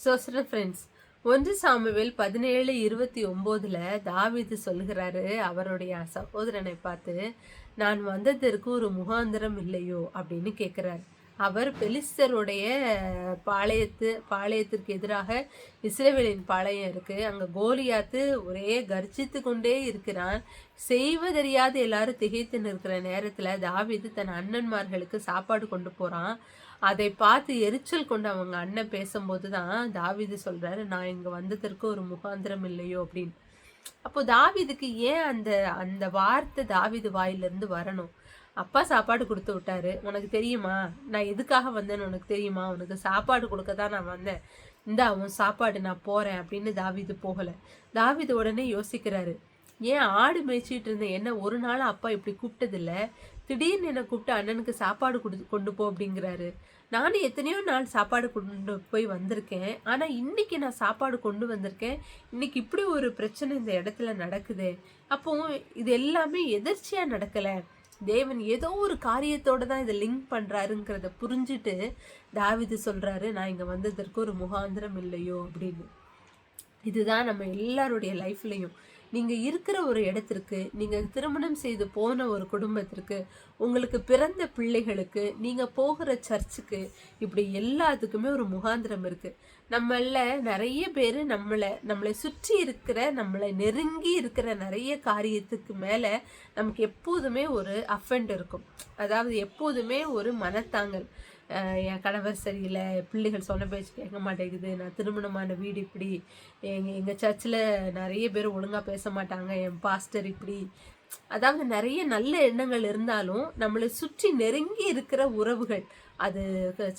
So friends ஒன்று Samuel பதினேழு இருபத்தி ஒம்போதில் தாவிது சொல்கிறாரு அவருடைய சகோதரனை பார்த்து நான் வந்ததற்கு ஒரு முகாந்திரம் இல்லையோ? அப்படின்னு கேட்குறாரு அவர் பெலிஸ்தருடைய பாளையத்து பாளையத்திற்கு எதிராக இஸ்ரேவேலின் பாளையம் இருக்குது அங்கே கோலியாத்து ஒரே கர்ஜித்து கொண்டே இருக்கிறான். செய்வதறியாது எல்லாரும் திகைத்து நிற்கிற நேரத்தில் தாவிது தன் அண்ணன்மார்களுக்கு சாப்பாடு கொண்டு போகிறான் அதை பார்த்து எரிச்சல் கொண்டு அவங்க அண்ணன் பேசும்போது தான் தாவிது சொல்கிறாரு நான் இங்கே வந்ததற்கு ஒரு முகாந்திரம் இல்லையோ? அப்படின்னு. அப்போ தாவிதுக்கு ஏன் அந்த அந்த வார்த்தை தாவிது வாயிலிருந்து வரணும்? அப்பா சாப்பாடு கொடுத்து விட்டாரு. உனக்கு தெரியுமா? நான் எதுக்காக வந்தேன்னு உனக்கு தெரியுமா? உனக்கு சாப்பாடு கொடுக்க தான் நான் வந்தேன். இந்த அவன் சாப்பாடு நான் போகிறேன் அப்படின்னு தாவிது போகலை. தாவீது உடனே யோசிக்கிறாரு. ஏன் ஆடு மேய்ச்சிட்டு இருந்தேன் என்ன ஒரு நாள் அப்பா இப்படி கூப்பிட்டதில்ல? திடீர்னு என்னை கூப்பிட்டு அண்ணனுக்கு சாப்பாடு கொடு கொண்டு போ அப்படிங்கிறாரு. நானும் எத்தனையோ நாள் சாப்பாடு கொண்டு போய் வந்திருக்கேன். ஆனால் இன்னைக்கு நான் சாப்பாடு கொண்டு வந்திருக்கேன். இன்னைக்கு இப்படி ஒரு பிரச்சனை இந்த இடத்துல நடக்குது. அப்போ இது எல்லாமே எதிர்ச்சியாக நடக்கலை. தேவன் ஏதோ ஒரு காரியத்தோடு தான் இதை லிங்க் பண்ணுறாருங்கிறத புரிஞ்சுட்டு தாவிது சொல்கிறாரு நான் இங்கே வந்ததற்கு ஒரு முகாந்திரம் இல்லையோ? அப்படின்னு. இதுதான் நம்ம எல்லாருடைய லைஃப்லையும். நீங்கள் இருக்கிற ஒரு இடத்திற்கு நீங்கள் திருமணம் செய்து போன ஒரு குடும்பத்திற்கு உங்களுக்கு பிறந்த பிள்ளைகளுக்கு நீங்கள் போகிற சர்ச்சுக்கு இப்படி எல்லாத்துக்குமே ஒரு முகாந்திரம் இருக்குது நம்மள நிறைய பேர் நம்மளை நம்மளை சுற்றி இருக்கிற நம்மளை நெருங்கி இருக்கிற நிறைய காரியத்துக்கு மேலே நமக்கு எப்போதுமே ஒரு அஃபெண்ட் இருக்கும். அதாவது எப்போதுமே ஒரு மனத்தாங்கல். என் கணவர் சரியில்லை பிள்ளைகள் சொன்ன பேச்சு கேட்க மாட்டேங்குது நான் திருமணமான வீடு இப்படி எங்கள் எங்கள் சர்ச்சில் நிறைய பேர் ஒழுங்காக பேச மாட்டாங்க என் பாஸ்டர் இப்படி. அதாவது நிறைய நல்ல எண்ணங்கள் இருந்தாலும் நம்மளை சுற்றி நெருங்கி இருக்கிற உறவுகள் அது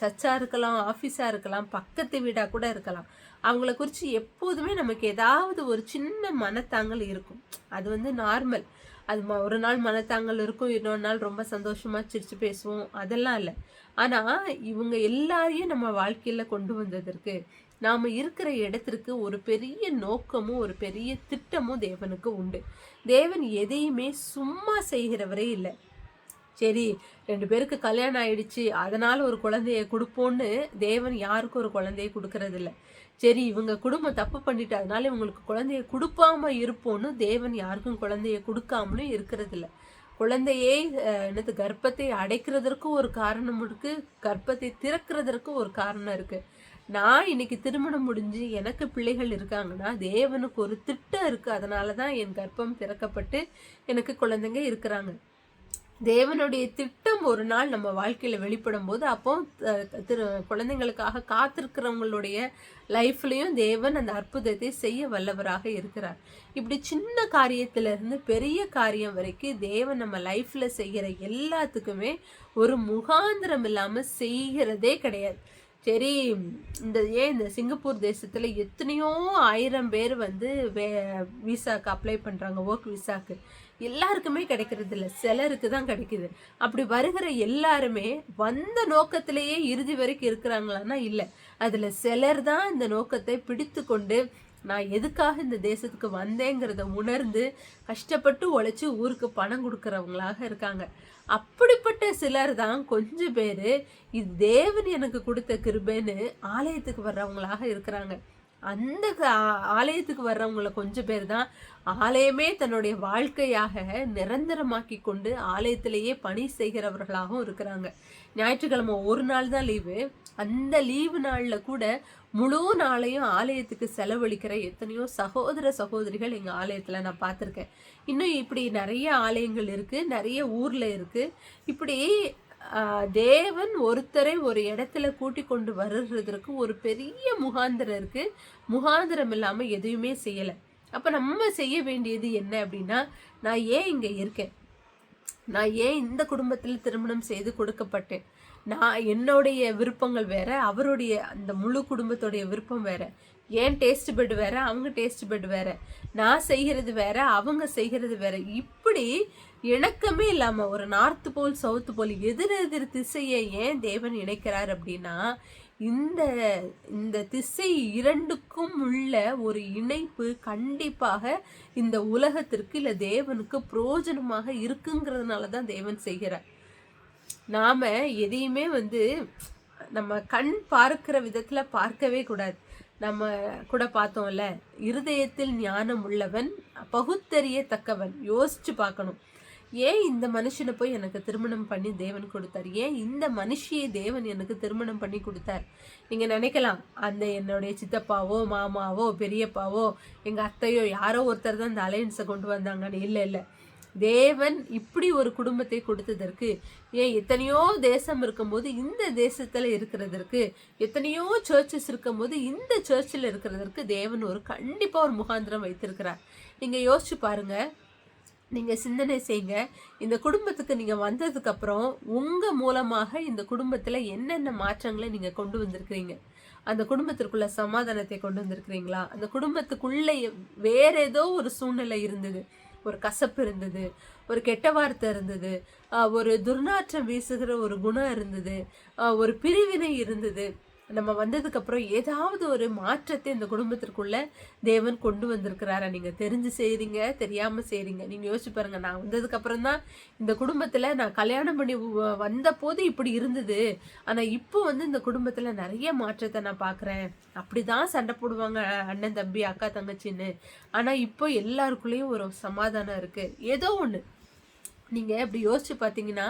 சர்ச்சாக இருக்கலாம் ஆஃபீஸாக இருக்கலாம் பக்கத்து வீடாக கூட இருக்கலாம் அவங்கள குறித்து எப்போதுமே நமக்கு ஏதாவது ஒரு சின்ன மனத்தாங்கல் இருக்கும். அது வந்து நார்மல். அது ம ஒரு நாள் மனத்தாங்கல் இருக்கும் இன்னொரு நாள் ரொம்ப சந்தோஷமாக சிரித்து பேசுவோம். அதெல்லாம் இல்லை. ஆனால் இவங்க எல்லாரையும் நம்ம வாழ்க்கையில் கொண்டு வந்ததற்கு நாம் இருக்கிற இடத்திற்கு ஒரு பெரிய நோக்கமும் ஒரு பெரிய திட்டமும் தேவனுக்கு உண்டு. தேவன் எதையுமே சும்மா செய்கிறவரே இல்லை. சரி ரெண்டு பேருக்கு கல்யாணம் ஆயிடுச்சு அதனால் ஒரு குழந்தைய கொடுப்போன்னு தேவன் யாருக்கும் ஒரு குழந்தைய கொடுக்கறதில்ல. சரி இவங்க குடும்பம் தப்பு பண்ணிட்டு அதனால இவங்களுக்கு குழந்தைய கொடுப்பாம இருப்போன்னு தேவன் யாருக்கும் குழந்தைய கொடுக்காமலும் இருக்கிறதில்ல. குழந்தையை என்னது கர்ப்பத்தை அடைக்கிறதற்கும் ஒரு காரணம் இருக்கு கர்ப்பத்தை திறக்கிறதற்கும் ஒரு காரணம் இருக்கு. நான் இன்னைக்கு திருமணம் முடிஞ்சு எனக்கு பிள்ளைகள் இருக்காங்கன்னா தேவனுக்கு ஒரு திட்டம் இருக்கு அதனால தான் என் கர்ப்பம் திறக்கப்பட்டு எனக்கு குழந்தைங்க இருக்கிறாங்க. தேவனுடைய திட்டம் ஒரு நாள் நம்ம வாழ்க்கையில் வெளிப்படும் போது அப்போ திரு குழந்தைங்களுக்காக காத்திருக்கிறவங்களுடைய லைஃப்லேயும் தேவன் அந்த அற்புதத்தை செய்ய வல்லவராக இருக்கிறார். இப்படி சின்ன காரியத்திலிருந்து பெரிய காரியம் வரைக்கும் தேவன் நம்ம லைஃப்பில் செய்கிற எல்லாத்துக்குமே ஒரு முகாந்திரம் இல்லாமல் செய்கிறதே கிடையாது. சரி இந்த ஏன் இந்த சிங்கப்பூர் தேசத்தில் எத்தனையோ ஆயிரம் பேர் வந்து வே விசாக்கு அப்ளை பண்ணுறாங்க ஒர்க் விசாக்கு. எல்லாருக்குமே கிடைக்கிறது இல்லை. சிலருக்கு தான் கிடைக்குது. அப்படி வருகிற எல்லாருமே வந்த நோக்கத்திலேயே இறுதி வரைக்கும் இருக்கிறாங்களான்னா இல்லை. அதில் சிலர் தான் இந்த நோக்கத்தை பிடித்து கொண்டு நான் எதுக்காக இந்த தேசத்துக்கு வந்தேங்கிறத உணர்ந்து கஷ்டப்பட்டு உழைச்சி ஊருக்கு பணம் கொடுக்குறவங்களாக இருக்காங்க. அப்படிப்பட்ட சிலர் தான் கொஞ்சம் பேர் இது தேவன் எனக்கு கொடுத்த கிருபேன்னு ஆலயத்துக்கு வர்றவங்களாக இருக்கிறாங்க. அந்த ஆலயத்துக்கு வர்றவங்கள கொஞ்சம் பேர் தான் ஆலயமே தன்னுடைய வாழ்க்கையாக நிரந்தரமாக்கி கொண்டு ஆலயத்திலேயே பணி செய்கிறவர்களாகவும் இருக்கிறாங்க. ஞாயிற்றுக்கிழமை ஒரு நாள் தான் லீவு. அந்த லீவு நாளில் கூட முழு நாளையும் ஆலயத்துக்கு செலவழிக்கிற எத்தனையோ சகோதர சகோதரிகள் எங்கள் ஆலயத்தில் நான் பார்த்துருக்கேன். இன்னும் இப்படி நிறைய ஆலயங்கள் இருக்குது நிறைய ஊரில் இருக்குது இப்படி தேவன் ஒருத்தரை ஒரு இடத்துல கூட்டி கொண்டு வருகிறதுக்கு ஒரு பெரிய முகாந்திரம் இருக்குது முகாந்திரம் இல்லாமல் எதுவுமே செய்யலை. அப்போ நம்ம செய்ய வேண்டியது என்ன அப்படின்னா நான் ஏன் இங்கே இருக்கேன்? நான் ஏன் இந்த குடும்பத்தில் திருமணம் செய்து கொடுக்கப்பட்டேன்? நான் என்னுடைய விருப்பங்கள் வேறு அவருடைய அந்த முழு குடும்பத்துடைய விருப்பம் வேறு. ஏன் டேஸ்ட் பெட் வேறு அவங்க டேஸ்ட் பெட் வேறு. நான் செய்கிறது வேறு அவங்க செய்கிறது வேறு. இப்படி இணக்கமே இல்லாமல் ஒரு நார்த்து போல் சவுத்து போல் எதிர் எதிர் திசையை ஏன் தேவன் இணைக்கிறார் அப்படின்னா இந்த இந்த திசை இரண்டுக்கும் உள்ள ஒரு இணைப்பு கண்டிப்பாக இந்த உலகத்திற்கு இல்லை தேவனுக்கு புரோஜனமாக இருக்குங்கிறதுனால தான் தேவன் செய்கிறார். நாம எதையுமே வந்து நம்ம கண் பார்க்கிற விதத்துல பார்க்கவே கூடாது. நம்ம கூட பார்த்தோம்ல இருதயத்தில் ஞானம் உள்ளவன் பகுத்தறியத்தக்கவன். யோசிச்சு பார்க்கணும். ஏன் இந்த மனுஷனை போய் எனக்கு திருமணம் பண்ணி தேவன் கொடுத்தார்? ஏன் இந்த மனுஷியை தேவன் எனக்கு திருமணம் பண்ணி கொடுத்தார்? நீங்கள் நினைக்கலாம் அந்த என்னுடைய சித்தப்பாவோ மாமாவோ பெரியப்பாவோ எங்கள் அத்தையோ யாரோ ஒருத்தர் தான் இந்த அலையன்ஸை கொண்டு வந்தாங்கன்னு. இல்லை இல்லை. தேவன் இப்படி ஒரு குடும்பத்தை கொடுத்ததற்கு ஏன் எத்தனையோ தேசம் இருக்கும்போது இந்த தேசத்தில் இருக்கிறதற்கு எத்தனையோ சர்ச்சஸ் இருக்கும்போது இந்த சர்ச்சில் இருக்கிறதற்கு தேவன் ஒரு கண்டிப்பாக ஒரு முகாந்திரம் வைத்திருக்கிறார். நீங்கள் யோசிச்சு பாருங்கள் நீங்கள் சிந்தனை செய்யுங்க. இந்த குடும்பத்துக்கு நீங்கள் வந்ததுக்கப்புறம் உங்கள் மூலமாக இந்த குடும்பத்தில் என்னென்ன மாற்றங்களை நீங்கள் கொண்டு வந்திருக்கிறீங்க? அந்த குடும்பத்திற்குள்ள சமாதானத்தை கொண்டு வந்திருக்கிறீங்களா? அந்த குடும்பத்துக்குள்ளே வேற ஏதோ ஒரு சூழ்நிலை இருந்தது. ஒரு கசப்பு இருந்தது ஒரு கெட்ட வார்த்தை இருந்தது ஒரு துர்நாற்றம் வீசுகிற ஒரு குணம் இருந்தது ஒரு பிரிவினை இருந்தது. நம்ம வந்ததுக்கப்புறம் ஏதாவது ஒரு மாற்றத்தை இந்த குடும்பத்திற்குள்ளே தேவன் கொண்டு வந்திருக்கிறாரா? நீங்கள் தெரிஞ்சு செய்கிறீங்க தெரியாமல் செய்கிறீங்க நீங்கள் யோசிச்சு பாருங்கள் நான் வந்ததுக்கப்புறம் தான் இந்த குடும்பத்தில் நான் கல்யாணம் பண்ணி வந்தபோது இப்படி இருந்தது. ஆனால் இப்போ வந்து இந்த குடும்பத்தில் நிறைய மாற்றத்தை நான் பாக்குறேன். அப்படிதான் சண்டை போடுவாங்க அண்ணன் தம்பி அக்கா தங்கச்சின்னு. ஆனால் இப்போ எல்லாருக்குள்ளேயும் ஒரு சமாதானம் இருக்குது ஏதோ ஒன்று நீங்கள் அப்படி யோசிச்சு பார்த்தீங்கன்னா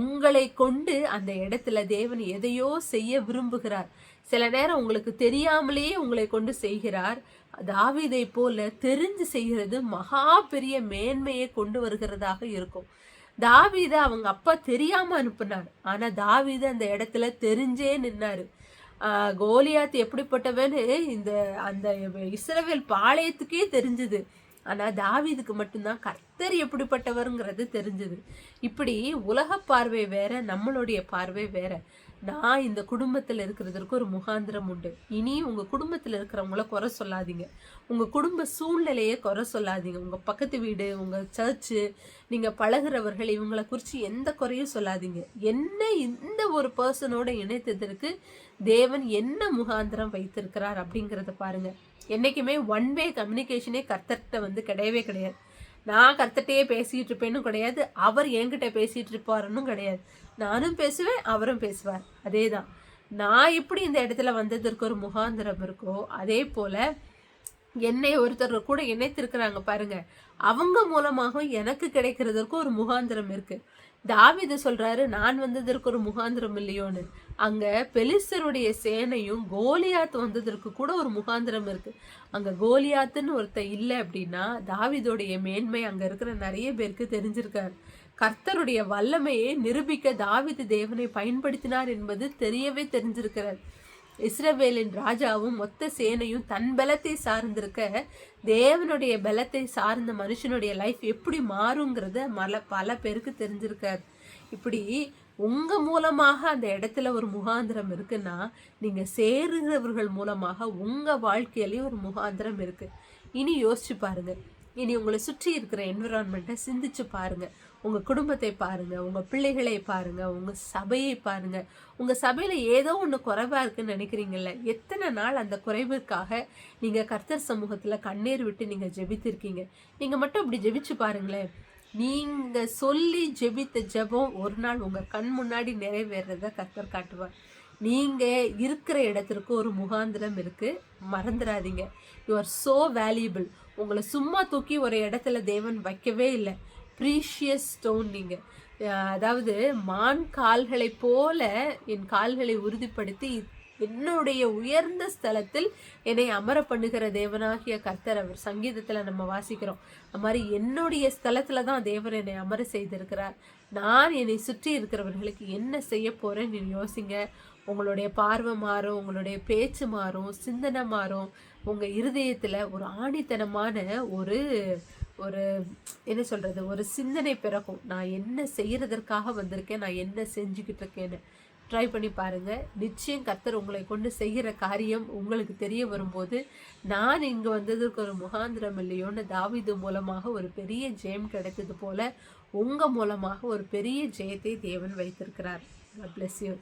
உங்களை கொண்டு அந்த இடத்துல தேவன் எதையோ செய்ய விரும்புகிறார். சில நேரம் உங்களுக்கு தெரியாமலேயே உங்களை கொண்டு செய்கிறார். தாவிதை போல தெரிஞ்சு செய்கிறது மகா பெரிய மேன்மையை கொண்டு வருகிறதாக இருக்கும். தாவிதை அவங்க அப்பா தெரியாம அனுப்புனார். ஆனா தாவித அந்த இடத்துல தெரிஞ்சே நின்னாரு. கோலியாத் எப்படிப்பட்டவன்னு இந்த அந்த இஸ்ரவேல் பாளையத்துக்கே தெரிஞ்சது. ஆனால் தாவிதுக்கு மட்டும்தான் கர்த்தர் எப்படிப்பட்டவருங்கிறது தெரிஞ்சது. இப்படி உலக பார்வை வேற நம்மளுடைய பார்வை வேற. நான் இந்த குடும்பத்தில் இருக்கிறதுக்கு ஒரு முகாந்திரம் உண்டு. இனி உங்கள் குடும்பத்தில் இருக்கிறவங்கள குறை சொல்லாதீங்க. உங்கள் குடும்ப சூழ்நிலையை குறை சொல்லாதீங்க. உங்கள் பக்கத்து வீடு உங்கள் சர்ச்சு நீங்கள் பழகிறவர்கள் இவங்களை குறித்து எந்த குறையும் சொல்லாதீங்க. என்ன இந்த ஒரு பர்சனோட இணைத்ததற்கு தேவன் என்ன முகாந்திரம் வைத்திருக்கிறார் அப்படிங்கிறத பாருங்கள் என்றைக்குமே ஒன் வே கம்யூனிகேஷனே கர்த்தர்கிட்ட வந்து கிடையவே கிடையாது. நான் கர்த்தட்டையே பேசிகிட்டு இருப்பேன்னு கிடையாது. அவர் என்கிட்ட பேசிகிட்டு இருப்பாருன்னு கிடையாது. நானும் பேசுவேன் அவரும் பேசுவார். அதே தான் நான் எப்படி இந்த இடத்துல வந்ததற்கு ஒரு முகாந்திரம் இருக்கோ அதே போல் என்னை ஒருத்தர் கூட இணைத்திருக்கிறாங்க பாருங்க. அவங்க மூலமாகவும் எனக்கு கிடைக்கிறதற்கு ஒரு முகாந்திரம் இருக்குது தாவிது சொல்றாரு நான் வந்ததற்கு ஒரு முகாந்திரம் இல்லையோன்னு. அங்க பெலிஸ்தருடைய சேனையும் கோலியாத் வந்ததற்கு கூட ஒரு முகாந்திரம் இருக்கு. அங்க கோலியாத்துன்னு ஒருத்த இல்லை அப்படின்னா தாவிதோடைய மேன்மை அங்க இருக்கிற நிறைய பேருக்கு தெரிஞ்சிருக்காரு. கர்த்தருடைய வல்லமையை நிரூபிக்க தாவிது தேவனை பயன்படுத்தினார் என்பது தெரியவே தெரிஞ்சிருக்கிறார். இஸ்ரவேலின் ராஜாவும் மொத்த சேனையும் தன் பலத்தை சார்ந்திருக்க தேவனுடைய பலத்தை சார்ந்த மனுஷனுடைய லைஃப் எப்படி மாறுங்கிறத மல பல பேருக்கு தெரிஞ்சிருக்காரு. இப்படி உங்க மூலமாக அந்த இடத்துல ஒரு முகாந்திரம் இருக்குன்னா நீங்க சேருகிறவர்கள் மூலமாக உங்க வாழ்க்கையிலேயே ஒரு முகாந்திரம் இருக்கு. இனி யோசிச்சு பாருங்க. இனி உங்களை சுற்றி இருக்கிற என்விரான்மெண்ட்டை சிந்திச்சு பாருங்க. உங்க குடும்பத்தை பாருங்க. உங்க பிள்ளைகளை பாருங்க. உங்க சபையை பாருங்க. உங்க சபையில ஏதோ ஒன்று குறைவா இருக்குன்னு நினைக்கிறீங்கல்ல எத்தனை நாள் அந்த குறைவுக்காக நீங்க கர்த்தர் சமூகத்துல கண்ணீர் விட்டு நீங்க ஜெபித்திருக்கீங்க? நீங்க மட்டும் அப்படி ஜெபிச்சு பாருங்களேன். நீங்க சொல்லி ஜெபித்த ஜெபம் ஒரு நாள் உங்க கண் முன்னாடி நிறைவேறத கர்த்தர் காட்டுவார். நீங்கள் இருக்கிற இடத்திற்கு ஒரு முகாந்திரம் இருக்குது மறந்துடாதீங்க யூ ஆர் சோ வேல்யூபிள் உங்களை சும்மா தூக்கி ஒரு இடத்துல தேவன் வைக்கவே இல்லை. ப்ரீஷியஸ் ஸ்டோன் நீங்கள் அதாவது மான் கால்களை போல என் கால்களை உறுதிப்படுத்தி என்னுடைய உயர்ந்த ஸ்தலத்தில் என்னை அமர பண்ணுகிற தேவனாகிய கர்த்தர் அவர் சங்கீதத்தில் நம்ம வாசிக்கிறோம். அது மாதிரி என்னுடைய ஸ்தலத்தில் தான் தேவர் என்னை அமர செய்திருக்கிறார். நான் என்னை சுற்றி இருக்கிறவர்களுக்கு என்ன செய்ய போகிறேன்னு நீ யோசிங்க. உங்களுடைய பார்வை மாறும் உங்களுடைய பேச்சு மாறும் சிந்தனை மாறும். உங்கள் இருதயத்தில் ஒரு ஆணித்தனமான ஒரு ஒரு என்ன சொல்கிறது ஒரு சிந்தனை பிறக்கும். நான் என்ன செய்கிறதற்காக வந்திருக்கேன் நான் என்ன செஞ்சுக்கிட்டு இருக்கேன்னு. ட்ரை பண்ணி பாருங்கள் நிச்சயம் கர்த்தர் உங்களை கொண்டு செய்கிற காரியம் உங்களுக்கு தெரிய வரும்போது நான் இங்கே வந்ததுக்கு ஒரு முகாந்திரம் இல்லையோன்னு தாவிது மூலமாக ஒரு பெரிய ஜெயம் கிடைத்தது போல உங்கள் மூலமாக ஒரு பெரிய ஜெயத்தை தேவன் வைத்திருக்கிறார். Bless you